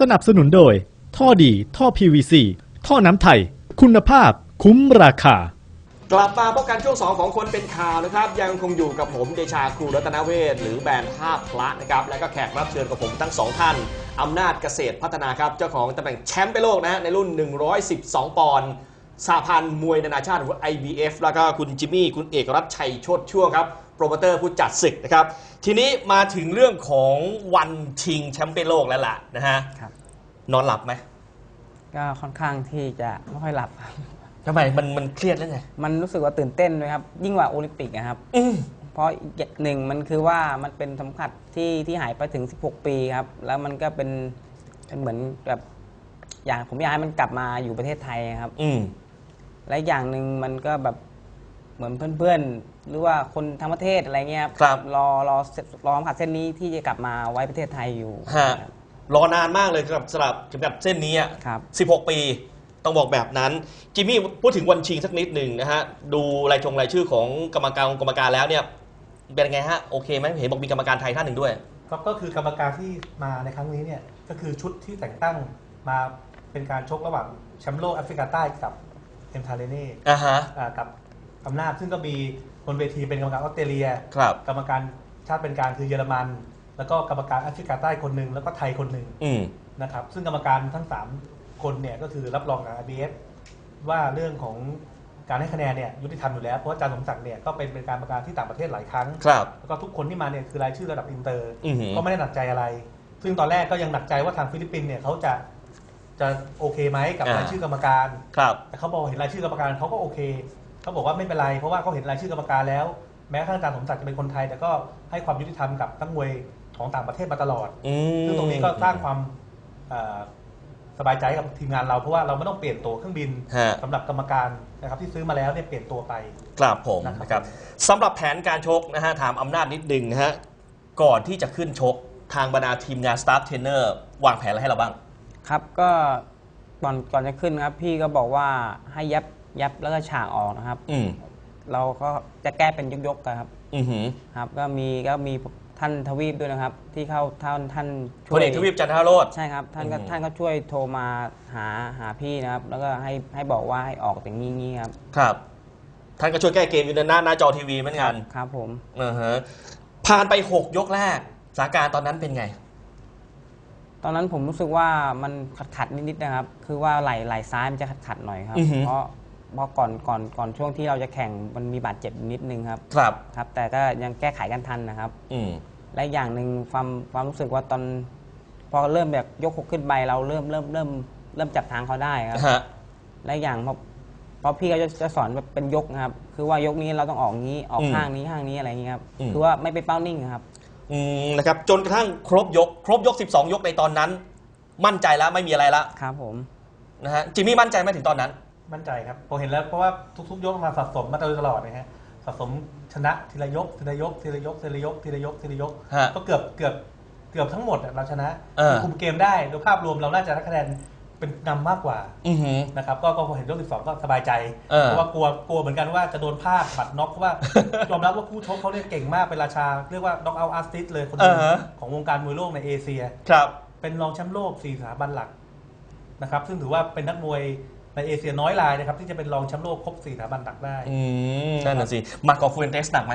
สนับสนุนโดย ท่อดี ท่อ PVC ท่อน้ำไทย คุณภาพคุ้มราคา กลับมาพบกันช่วง2ของคนเป็นข่าวนะครับ ยังคงอยู่กับผมเดชาครูรัตนเวศหรือแบรนด์ภาพพระนะครับ และก็แขกรับเชิญกับผมทั้งสองท่านอำนาจเกษตรพัฒนาครับ เจ้าของตำแหน่งแชมป์ไปโลกนะฮะในรุ่น 112 ปอนด์ สาพันธ์มวยนานาชาติหรือ IBF แล้วก็คุณจิมมี่ คุณเอกรัชชัยโชติช่วงครับ โปรโมเตอร์ผู้จัดศึกนะครับ ทีนี้มาถึงเรื่องของวันชิงแชมป์เปี้ยนโลกแล้วล่ะนะฮะครับ นอนหลับไหมก็ค่อนข้างที่จะไม่ค่อยหลับครับ ทำไมมันมันเครียดแล้วไงมันรู้สึกว่าตื่นเต้นด้วยครับ ยิ่งกว่าโอลิมปิกอะครับ อืมเพราะอีกหนึ่งมันคือว่ามันเป็นสำคัญที่ที่หายไปถึง 16 ปีครับ แล้วมันก็เป็นเป็นเหมือนแบบอยากผมอยากให้มันกลับมาอยู่ประเทศไทยครับ อืม และอย่างหนึ่งมันก็แบบเหมือนเพื่อนๆ หรือว่าคนทั้งประเทศอะไรเงี้ยครับรอรอรอสัมผัสเส้นนี้ที่จะกลับมาไว้ประเทศไทยอยู่ ฮะรอนานมากเลยสำหรับสำหรับเข็มขัดเส้นนี้อะครับ 16 ปี ต้องบอกแบบนั้น จิมมี่พูดถึงวันชิงสักนิดหนึ่งนะฮะ ดูรายชงรายชื่อของกรรมการกรรมการแล้วเนี่ย เป็นไงฮะ โอเคไหมเห็นบอกมีกรรมการไทยท่านหนึ่งด้วย ก็ก็คือกรรมการที่มาในครั้งนี้เนี่ยก็คือชุดที่แต่งตั้งมาเป็นการชกระหว่างแชมป์โลกแอฟริกาใต้กับ เอ็มทาเลเน่อ่าฮะอ่ากับอำนาจซึ่งก็มีบนเวทีเป็นกรรมการออสเตรเลีย ครับ กรรมการชาติเป็นกลางคือเยอรมัน แล้วก็กรรมการแอฟริกาใต้คนหนึ่งแล้วก็ไทยคนหนึ่งอืม นะครับ ซึ่งกรรมการทั้ง 3 คนเนี่ยก็คือรับรองกับ IBF ว่าเรื่องของการให้คะแนนเนี่ยยุติธรรมอยู่แล้ว เพราะว่าอาจารย์สมศักดิ์เนี่ยก็เป็นเป็นการกรรมการที่ต่างประเทศหลายครั้ง ครับ แล้วก็ทุกคนที่มาเนี่ยคือรายชื่อระดับอินเตอร์ อือหือ ก็ไม่ได้หนักใจอะไร ซึ่งตอนแรกก็ยังหนักใจว่าทางฟิลิปปินส์เนี่ยเขาจะ จะโอเคไหมกับอ่าร รายชื่อกรรมการ ครับ แต่เขาบอกเห็นรายชื่อกรรมการเขาก็โอเคเขาบอกว่าไม่เป็นไร เพราะว่าเขาเห็นรายชื่อกรรมการแล้ว แม้กระทั่งอาจารย์สมศักดิ์จะเป็นคนไทย แต่ก็ให้ความยุติธรรมกับนักมวยของต่างประเทศมาตลอด อืม ซึ่งตรงนี้ก็สร้างความเอ่อสบายใจกับทีมงานเราเพราะว่าเราไม่ต้องเปลี่ยนตัวเครื่องบินฮะ สำหรับกรรมการนะครับที่ซื้อมาแล้วเนี่ยเปลี่ยนตัวไป ครับผมนะครับ นะครับสำหรับแผนการชกนะฮะถามอำนาจนิดนึงนะฮะก่อนที่จะขึ้นชกทางบรรดาทีมงานสตาฟเทรนเนอร์วางแผนอะไรให้เราบ้าง ครับก็ก่อนก่อนจะขึ้นครับ พี่ก็บอกว่าให้ยับยับแล้วก็ฉากออกนะครับ อืมเราก็จะแก้เป็นยกๆกันครับ อือหือครับ ก็มีก็มีท่านทวีปด้วยนะครับ ที่เข้าท่านท่านพช่วลย เอกทวีปจันทรโรธ ใช่ครับ ท่านก็อืม ท่านก็ช่วยโทรมาหาหาพี่นะครับ แล้วก็ให้ให้บอกว่าให้ออกอย่างนี้งี้ครับครับ ท่านก็ช่วยแก้เกมอยู่ในหน้าหน้าจอทีวีเหมือนกันครับผม อ่าฮะผ่านไป 6 ยกแรกสถานการณ์ตอนนั้นเป็นไง ตอนนั้นผมรู้สึกว่ามันขัดขัดๆนิดๆนะครับ คือว่าไหล่ไหล่ซ้ายมันจะขัดขัดๆหน่อยครับ อือฮึเพราะเพราะก่อนก่อนก่อนช่วงที่เราจะแข่งมันมีบาดเจ็บนิดนึงครับ ครับ ครับ แต่ก็ยังแก้ไขกันทันนะครับ อืม และอย่างหนึ่งความความรู้สึกว่าตอน พอเริ่มแบบยกหกขึ้นไปเราเริ่มเริ่มเริ่มเริ่มจับทางเขาได้ครับ ฮะ และอย่างพอพอพี่ก็จะจะสอนแบบเป็นยกนะครับ คือว่ายกนี้เราต้องออกงี้ออกอืมข้างนี้ข้างนี้อะไรอย่างนี้ครับ อืม คือว่าไม่ไปเป้านิ่งครับ อืมนะครับจนกระทั่งครบยก ครบยก 12 ยกในตอนนั้น มั่นใจแล้วไม่มีอะไรละครับผม นะฮะจิมมี่มั่นใจไหมถึงตอนนั้น มั่นใจครับผมเห็นแล้วเพราะว่าทุกๆ ยกมาสะสมมาโดยตลอดนะฮะสะสมชนะทีละยกทีละยกทีละยกทีละยกทีละยกทีละยกฮะก็เกือบเกือบเกือบทั้งหมดอะเราชนะเออ คุมเกมได้โดยภาพรวมเราน่าจะได้คะแนน เป็นนำมากกว่าอือหือ นะครับก็ก็พอเห็นยกที่สองก็สบายใจเออ เพราะว่ากลัวกลัวเหมือนกันว่าจะโดนพลาดบัดน็อกเพราะว่า ยอมรับว่าคู่ชกเขาเนี่ยเก่งมากเป็นราชา เรียกว่าน็อกเอาอาร์ติสเลยคนหนึงอ่าฮะ ของวงการมวยโลกในเอเชีย ครับ เป็นรองแชมป์โลกสี่สถาบันหลักนะครับซึ่งถือว่าเป็นนักมวยในเอเชียน้อยรายนะครับที่จะเป็นรองแชมป์โลกครบสี่สถาบันหลักได้ อืมนั่นน่ะสิมาร์กอฟูเอนเตสหนักไหม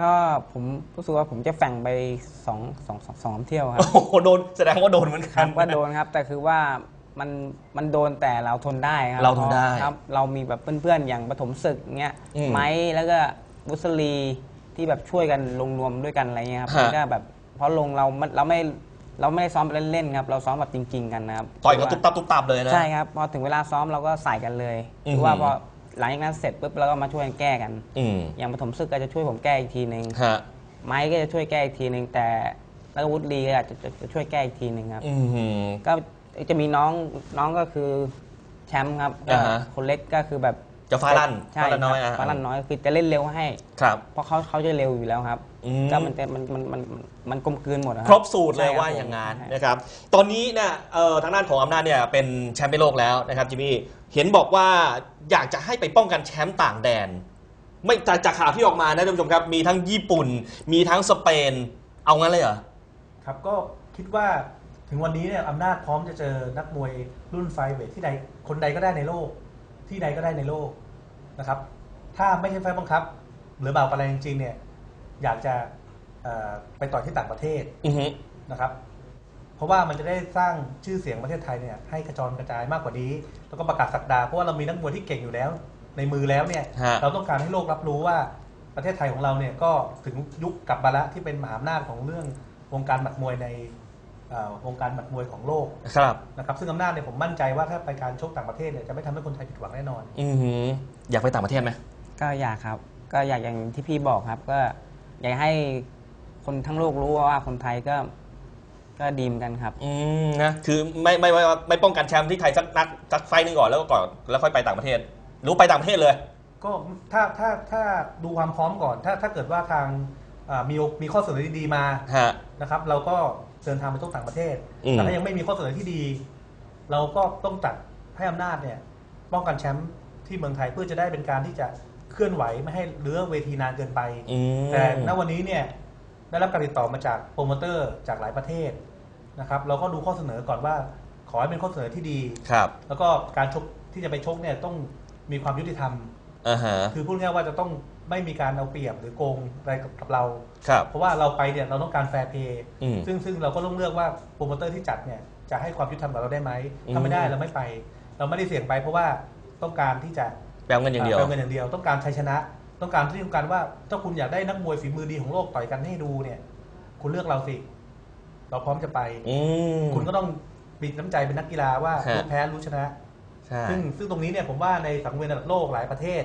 ก็ผมรู้สึกว่าผมจะแฝ่งไปสองสองสองสองเที่ยวครับ โอ้โหโดนแสดงว่าโดนเหมือนคกัรันบว่าโดนครับ แต่คือว่า มันมันโดนแต่เราทนได้ครับเราทนได้ครับ เรามีแบบเพื่อนๆอย่างปฐมศึกเงี้ยอืมไม้แล้วก็บุษลีที่แบบช่วยกันลงรวมด้วยกันอะไรเงี้ยครับฮะ มันก็แบบเพราะลงเรามันเราไม่เราไม่ได้ซ้อมเล่นๆครับเราซ้อมแบบจริง ๆ กันนะครับต่อยกันตุ๊บตับตุ๊บตับเลยนะ ใช่ครับพอถึงเวลาซ้อมเราก็ใส่กันเลยอือหือคือว่าพอหลังจากนั้นเสร็จปุ๊บเราก็มาช่วยกันแก้กัน อืมอย่างปฐมศึกก็จะช่วยผมแก้อีกทีหนึ่งฮะไม้ก็จะช่วยแก้อีกทีหนึ่งแต่แล้วก็วุฒิลีก็อาจจะจะจะช่วยแก้อีกทีหนึ่งครับ อืมหือก็ จะมีน้องน้องก็คือแชมป์ครับอ่าฮะ คนเล็กก็คือแบบจะฟ้าลั่นใช่ฟ้าลั่นน้อยคอะรับฟ้าลั่นน้อยคือจะเล่นเร็วให้ ครับ เพราะเขาเขาจะเร็วอยู่แล้วครับอืม ก็มันจะมันมันมันมันกลมกลืนหมดอะครบสูตรเลยใช่คบว่าอย่างงั้นใช่ นะครับ ตอนนี้เนี่ยเอ่อทางด้านของอำนาจเนี่ยเป็นแชมป์โลกแล้วนะครับจิมมี่เห็นบอกว่าอยากจะให้ไปป้องกันแชมป์ต่างแดน ไม่จากจากข่าวที่ออกมานะท่านผู้ชมครับ มีทั้งญี่ปุ่น มีทั้งสเปน เอางั้นเลยเหรอ ครับก็คิดว่า ถึงวันนี้เนี่ยอำนาจพร้อมจะเจอนักมวยรุ่นไฟเวทที่ใดคนใดก็ได้ในโลก ที่ใดก็ได้ในโลกนะครับ ถ้าไม่ใช่ไฟบังคับ หรือเบาอะไรจริงๆเนี่ย อยากจะเอ่อไปต่อยที่ต่างประเทศอือฮึนะครับ เพราะว่ามันจะได้สร้างชื่อเสียงประเทศไทยเนี่ยให้กระจรกระจายมากกว่านี้ แล้วก็ประกาศสักดา เพราะว่าเรามีนักมวยที่เก่งอยู่แล้ว ในมือแล้วเนี่ยฮะเราต้องการให้โลกรับรู้ว่าประเทศไทยของเราเนี่ยก็ถึงยุคกลับมาแล้วที่เป็นมหาอำนาจของเรื่องวงการหมัดมวยในเอ่อ วงการหมัดมวยของโลกครับนะครับซึ่งอำนาจเนี่ยผมมั่นใจว่าถ้าไปการชกต่างประเทศเนี่ยจะไม่ทำให้คนไทยผิดหวังแน่นอนอือฮึอยากไปต่างประเทศไหมก็อยากครับ ก็อยากอย่างที่พี่บอกครับ ก็อยากให้คนทั้งโลกรู้ว่าคนไทยก็ก็ดีเหมอนกันครับ อืมนะคือไม่ไม่ไม่ไม่ป้องกันแชมป์ที่ไทยสักนักสักไฟต์หนึงก่อนแล้วก็ก่อนแล้วค่อยไปต่างประเทศหรู้ไปต่างประเทศเลย ก็ถ้าถ้าถ้าดูความพร้อมก่อน ถ้าถ้าเกิดว่าทางอ่ามีโอมีข้อเสนอดีๆมาฮะนะครับ เราก็เดินทางไปชกต่างประเทศ อืม แต่ถ้ายังไม่มีข้อเสนอที่ดี เราก็ต้องจัดให้อำนาจเนี่ยป้องกันแชมป์ที่เมืองไทยเพื่อจะได้เป็นการที่จะเคลื่อนไหวไม่ให้เลื้อเวทีนานเกินไป อืม แต่ณวันนี้เนี่ยได้รับการติดต่อมาจากโปรโมเตอร์จากหลายประเทศนะครับเราก็ดูข้อเสนอก่อนว่า ขอให้เป็นข้อเสนอที่ดี ครับ แล้วก็การชกที่จะไปชกเนี่ยต้องมีความยุติธรรม อ่าฮะ คือพูดง่ายๆว่าจะต้อง ไม่มีการเอาเปรียบหรือโกงอะไรกับเรา ครับ เพราะว่าเราไปเนี่ยเราต้องการแฟร์เพย์อืมซึ่งซึ่งเราก็ต้องเลือกว่าโปรโมเตอร์ที่จัดเนี่ยจะให้ความยุติธรรมกับเราได้ไหมอืม ถ้าไม่ได้เราไม่ไป เราไม่ได้เสี่ยงไป เพราะว่าต้องการที่จะแปลเงินอย่างเดียวเอาเงินอย่างเดียว ต้องการชัยชนะ ต้องการที่ต้องการว่าถ้าคุณอยากได้นักมวยฝีมือดีของโลกต่อยกันให้ดูเนี่ย คุณเลือกเราสิ เราพร้อมจะไป อืม คุณก็ต้องมีน้ำใจเป็นนักกีฬาว่าฮะรู้แพ้รู้ชนะ ใช่ ซึ่งซึ่งตรงนี้เนี่ยผมว่าในสังเวียนระดับโลกหลายประเทศ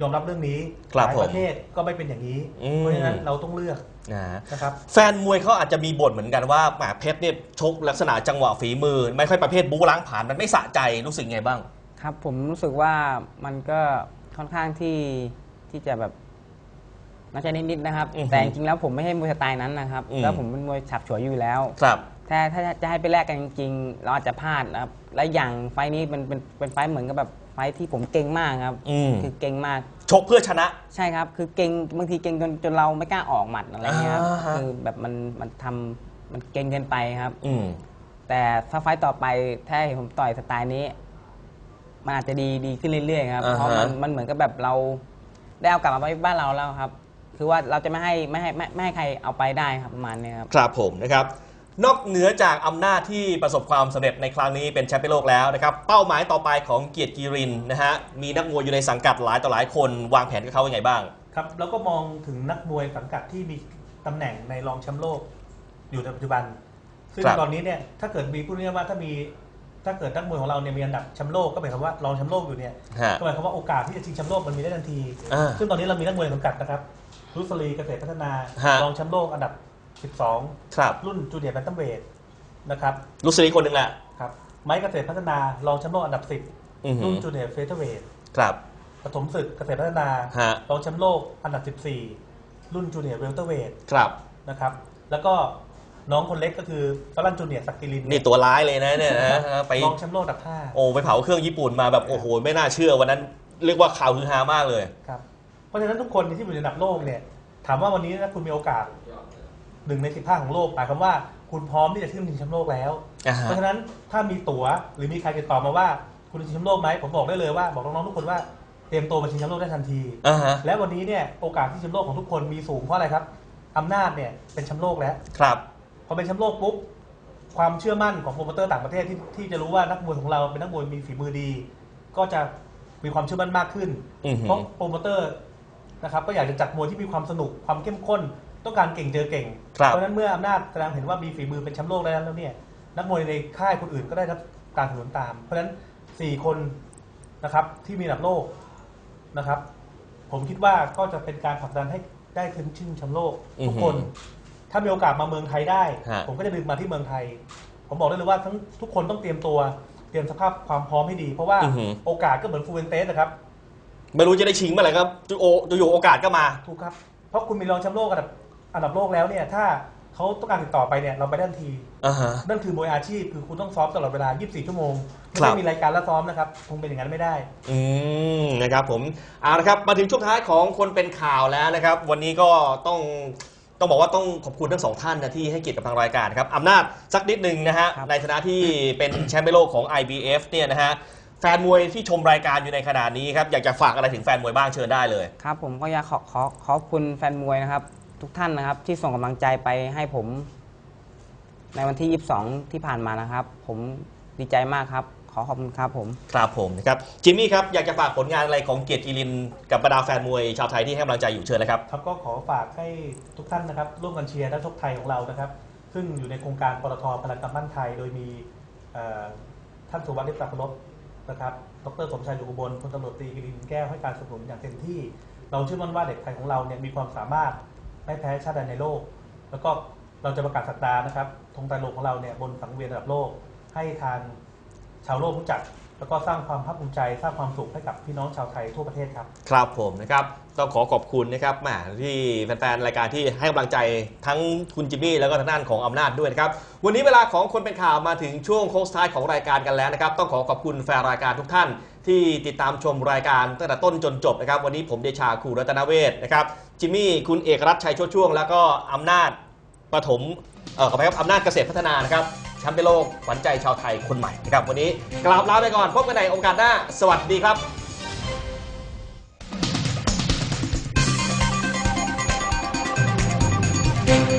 ยอมรับเรื่องนี้ครับหลายผมประเทศก็ไม่เป็นอย่างนี้อืมเพราะฉะนั้นเราต้องเลือกนะนะครับแฟนมวยเขาอาจจะมีบ่นเหมือนกันว่าแหมเพชรเนี่ยชกลักษณะจังหวะฝีมือ ไม่ค่อยประเภทบู๊ล้างผ่านมันไม่สะใจรู้สึกไงบ้าง ครับผมรู้สึกว่ามันก็ค่อนข้างที่ที่จะแบบน่าจะนิดๆนะครับอือฮึแต่จริงๆแล้วผมไม่ใช่มวยสไตล์นั้นนะครับอืมแล้วผมเป็นมวยฉับฉวยอยู่แล้วครับถ้าถ้าจะให้ไปแลกกันจริงๆเราอาจจะพลาดนะครับ และอย่างไฟล์นี้มันเป็นเป็นไฟล์เหมือนกับแบบไฟล์ที่ผมเก่งมากครับอืม คือเก่งมาก ชกเพื่อชนะ ใช่ครับ คือเก่งบางทีเก่งจนจนเราไม่กล้าออกหมัดอะไรเงี้ยครับอ่าฮะ คือแบบมันมันทำมันเก่งเกินไปครับ อืม แต่ถ้าไฟต์ต่อไปถ้าเห็นผมต่อยสไตล์นี้ มันอาจจะดีดีขึ้นเรื่อยๆครับ อ่าฮะ เพราะมันมันเหมือนกับแบบเราได้เอากลับมาไว้บ้านเราแล้วครับ คือว่าเราจะไม่ให้ไม่ให้ไม่ไม่ให้ใครเอาไปได้ครับประมาณเนี้ยครับ ครับผมนะครับ นอกเหนือจากอำนาจที่ประสบความสำเร็จในครั้งนี้เป็นแชมป์โลกแล้วนะครับ เป้าหมายต่อไปของเกียรติกีรินนะฮะมีนักมวยอยู่ในสังกัดหลายต่อหลายคนวางแผนกับเขายังไงบ้าง ครับแล้วก็มองถึงนักมวยสังกัดที่มีตำแหน่งในรองแชมป์โลก อยู่ในปัจจุบัน ซึ่งครับ ตอนนี้เนี่ยถ้าเกิดมีพูดง่ายๆว่าถ้ามีถ้าเกิดนักมวยของเราเนี่ยมีอันดับแชมป์โลกก็หมายความว่ารองแชมป์โลกอยู่เนี่ยฮะ ก็หมายความว่าโอกาสที่จะชิงแชมป์โลกมันมีได้ทันที อ่าซึ่งตอนนี้เรามีนักมวยในสังกัดนะครับรุสลีเกษตรพัฒนาฮะ รองแชมป์โลกอันดับ 12 ครับรุ่นจูเนียร์แบนตัมเวทนะครับลุสลีคนหนึ่งแหละครับไม้เกษตรพัฒนารองแชมป์โลกอันดับ อือ10 หืรุ่นอจูเนียร์เฟเธอร์เวทครับ ปฐมศึกเกษตรพัฒนาฮะ รองแชมป์โลกอันดับ 14 รุ่นจูเนียร์เวลเตอร์เวทครับ นะครับแล้วก็น้องคนเล็กก็คือฟรันจูเนียร์สักกิลินนี่ตัวร้ายเลยนะเนี่ยนะไป รองแชมป์โลกอันดับโอ้ไปเผาเครื่องญี่ปุ่นมาแบบโอ้โหไม่น่าเชื่อวันนั้นเรียกว่าข่าวฮือฮามากเลย5ครับเพราะฉะนั้นทุกคนที่อยู่ในอันดับโลกเนี่ย ถามว่าวันนี้ถ้าคุณมีโอกาส หนึ่งในสิบห้าของโลกหมายความว่าคุณพร้อมที่จะขึ้นชิงแชมป์โลกแล้ว อ่าฮะ เพราะฉะนั้นถ้ามีตั๋วหรือมีใครติดต่อมาว่าคุณจะชิงแชมป์โลกไหมผมบอกได้เลยว่าบอกน้องๆทุกคนว่าเตรียมตัวมาชิงแชมป์โลกได้ทันที อ่าฮะและวันนี้เนี่ยโอกาสที่แชมป์โลกของทุกคนมีสูงเพราะอะไรครับอำนาจเนี่ยเป็นแชมป์โลกแล้ว ครับ พอเป็นแชมป์โลกปุ๊บความเชื่อมั่นของโปรโมเตอร์ต่างประเทศที่ที่จะรู้ว่านักมวยของเราเป็นนักมวยมีฝีมือดี ก็จะมีความเชื่อมั่นมากขึ้นอือหือ เพราะโปรโมเตอร์นะครับก็อยากจะจัดมวยที่มีความสนุกความเข้มข้น ต้องการเก่งเจอเก่ง ครับ เพราะฉะนั้นเมื่ออำนาจแสดงเห็นว่ามีฝีมือเป็นแชมป์โลกแล้วแล้วเนี่ยนักมวยในค่ายคนอื่นก็ได้รับการสนับสนุนตาม เพราะฉะนั้นสี่คนนะครับที่มีระดับโลกนะครับ ผมคิดว่าก็จะเป็นการผลักดันให้ได้ขึ้นชิงแชมป์โลกทุกคน อือหือถ้ามีโอกาสมาเมืองไทยได้ ฮะ ผมก็จะดึงมาที่เมืองไทย ผมบอกได้เลยว่าทั้งทุกคนต้องเตรียมตัวเตรียมสภาพความพร้อมให้ดี เพราะว่าอือหือ โอกาสก็เหมือนฟูเวนเตสนะครับ ไม่รู้จะได้ชิงเมื่อไหร่ครับจูโออยู่ๆโอกาสก็มา ถูกครับ เพราะคุณมีรองแชมป์โลกอันดับ อันดับโลกแล้วเนี่ยถ้าเขาต้องการติดต่อไปเนี่ยเราไปได้ทันที อ่าฮะ นั่นคือมวยอาชีพคือคุณต้องซ้อมตลอดเวลา 24 ชั่วโมง ไม่ครัได้บ มีรายการแล้วซ้อมนะครับคงเป็นอย่างนั้นไม่ได้ อืมนะครับผมเอาละครับมาถึงช่วงท้ายของคนเป็นข่าวแล้วนะครับ วันนี้ก็ต้องต้องบอกว่าต้องขอบคุณทั้งสองท่านนะที่ให้เกียรติกับทางรายการครับอำนาจสักนิดหนึ่งนะฮะครับ ในฐานะที่เป็นแชมป์โลกของ IBF เนี่ยนะฮะแฟนมวยที่ชมรายการอยู่ในขณะนี้ครับอยากจะฝากอะไรถึงแฟนมวยบ้างเชิญได้เลย ครับผมก็อยากขอขอขอบคุณแฟนมวยนะครับ ทุกท่านนะครับ ที่ส่งกำลังใจไปให้ผม ในวันที่ 22 ที่ผ่านมานะครับ ผมดีใจมากครับ ขอขอบคุณครับผม ครับผมนะครับจิมมี่ครับ อยากจะฝากผลงานอะไรของเกียรติกีรินกับบรรดาแฟนมวยชาวไทยที่ให้กำลังใจอยู่เชิญเลยครับ ครับก็ขอฝากให้ทุกท่านนะครับ ร่วมกันเชียร์นักชกไทยของเรานะครับ ซึ่งอยู่ในโครงการปตทพลังกำมั่นไทย โดยมีเอ่อท่านสุวัสดิ์เล็บตาพลบนะครับ ดรสมชายดุกบลพลตำรวจตรีกิรินแก้วให้การสนับสนุนอย่างเต็มที่ เราเชื่อมั่นว่าเด็กไทยของเราเนี่ยมีความสามารถ ไม่แพ้ชาติใดในโลก แล้วก็เราจะประกาศสักดานะครับธงไตรโลกของเราเนี่ยบนสังเวียนระดับโลก ให้ทางชาวโลกรู้จัก แล้วก็สร้างความภาคภูมิใจสร้างความสุขให้กับพี่น้องชาวไทยทั่วประเทศครับ ครับผมนะครับต้องขอขอบคุณนะครับแหมที่แฟนๆรายการที่ให้กำลังใจทั้งคุณจิมมี่แล้วก็ทางด้านของอำนาจด้วยนะครับวันนี้เวลาของคนเป็นข่าวมาถึงช่วงโค้งสุดท้ายของรายการกันแล้วนะครับ ต้องขอขอบคุณแฟนรายการทุกท่าน ที่ติดตามชมรายการตั้งแต่ต้นจนจบนะครับ วันนี้ผมเดชาคูรัตนเวศนะครับจิมมี่คุณเอกรัตชัยโชติช่วง แล้วก็อำนาจปฐมเอ่อขออภัยครับอำนาจเกษตรพัฒนานะครับแชมป์โลกขวัญใจชาวไทยคนใหม่นะครับวันนี้กลาบลาไปก่อนพบกันในโอกาสหน้า สวัสดีครับ thank